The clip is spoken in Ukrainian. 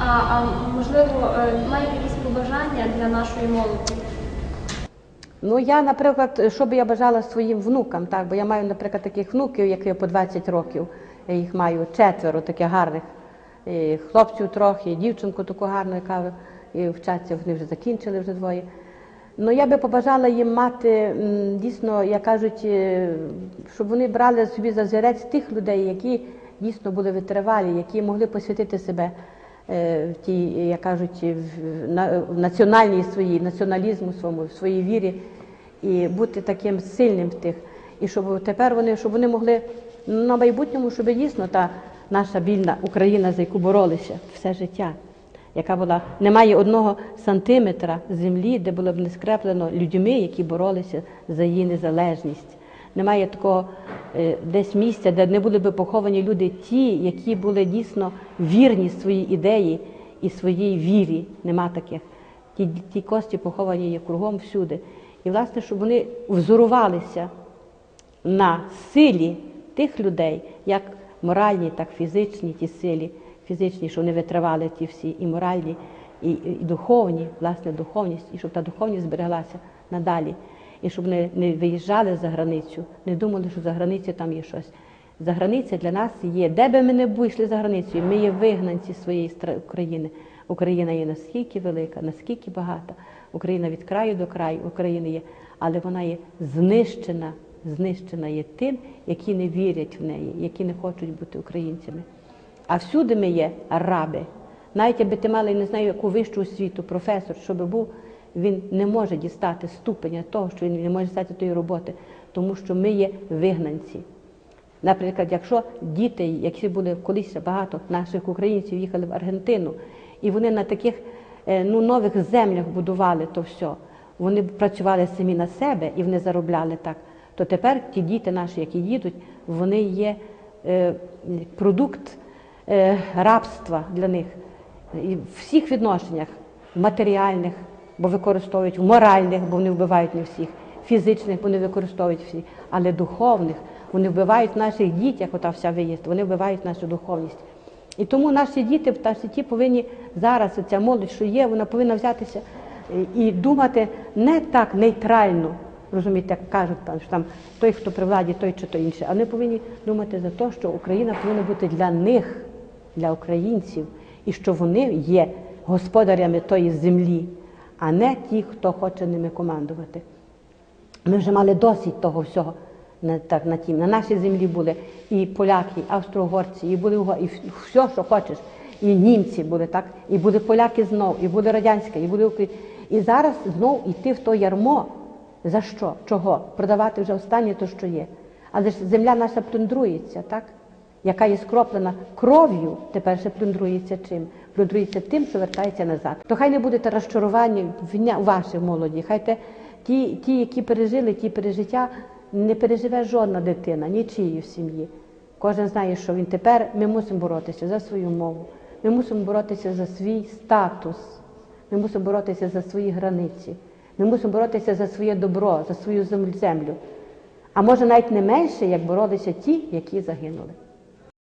А, а можливо, е, маєте якісь побажання для нашої молоді? Ну, я, наприклад, що би я бажала своїм внукам, так, бо я маю, наприклад, таких внуків, які по 20 років. Я їх маю четверо таких гарних. І хлопців трохи, і дівчинку таку гарну, яка і вчаться, вони вже закінчили вже двоє. Ну, я би побажала їм мати дійсно, як кажуть, е, щоб вони брали собі за зірець тих людей, які дійсно були витривалі, які могли посвятити себе в тій, як кажуть, в, національній своїй націоналізму своєму, в своїй вірі і бути таким сильним в тих. І щоб тепер вони, щоб вони могли ну, на майбутньому, щоб дійсно та наша вільна Україна, за яку боролися все життя, яка була немає одного сантиметра землі, де було б не скреплено людьми, які боролися за її незалежність. Немає такого е, десь місця, де не були б поховані люди, ті, які були дійсно вірні своїй ідеї і своїй вірі. Нема таких. Ті, ті кості поховані є кругом всюди. І, власне, щоб вони взорувалися на силі тих людей, як моральні, так і фізичні ті силі, фізичні, що вони витривали ті всі, і моральні, і, і духовні, власне, духовність, і щоб та духовність збереглася надалі. І щоб не, не виїжджали за границю, не думали, що за границею там є щось. За границя для нас є, де би ми не вийшли за границею, ми є вигнанці своєї України. Україна є наскільки велика, наскільки багата. Україна від краю до краю України є, але вона є знищена, знищена є тим, які не вірять в неї, які не хочуть бути українцями. А всюди ми є раби. Навіть аби ти мали не знаю, яку вищу освіту, професор, щоб був, він не може дістати ступеня того, що він не може стати тої роботи, тому що ми є вигнанці. Наприклад, якщо діти, які були колись багато наших українців, їхали в Аргентину, і вони на таких е, ну, нових землях будували то все, вони працювали самі на себе і вони заробляли так, то тепер ті діти наші, які їдуть, вони є е, продукт е, рабства для них і в всіх відношеннях матеріальних, бо використовують, моральних, бо вони вбивають не всіх, фізичних, бо вони використовують всі, але духовних. Вони вбивають наших дітях, ота вся виїзд, вони вбивають нашу духовність. І тому наші діти, наші ті повинні зараз, ця молодь, що є, вона повинна взятися е, і думати не так нейтрально, розумієте, як кажуть, там, що там той, хто при владі, той чи то інше, а вони повинні думати за те, що Україна повинна бути для них, для українців, і що вони є господарями тої землі, а не ті, хто хоче ними командувати. Ми вже мали досить того всього на, так, на, тім. на нашій землі були і поляки, і австро-угорці, і були і все, що хочеш. І німці були, так, і були поляки знов, і буде радянська, і буде Україна. І зараз знов йти в то ярмо. За що? Чого? Продавати вже останнє то, що є. Але ж земля наша плюндрується, так? Яка є скроплена кров'ю, тепер ще плюндрується чим? Плюндрується тим, що вертається назад. То хай не буде те розчарування в вашій молоді. Хай те, ті, ті, які пережили ті пережиття, не переживе жодна дитина, нічиї в сім'ї. Кожен знає, що він тепер ми мусимо боротися за свою мову. Ми мусимо боротися за свій статус. Ми мусимо боротися за свої границі. Ми мусимо боротися за своє добро, за свою зем- землю. А може навіть не менше, як боролися ті, які загинули.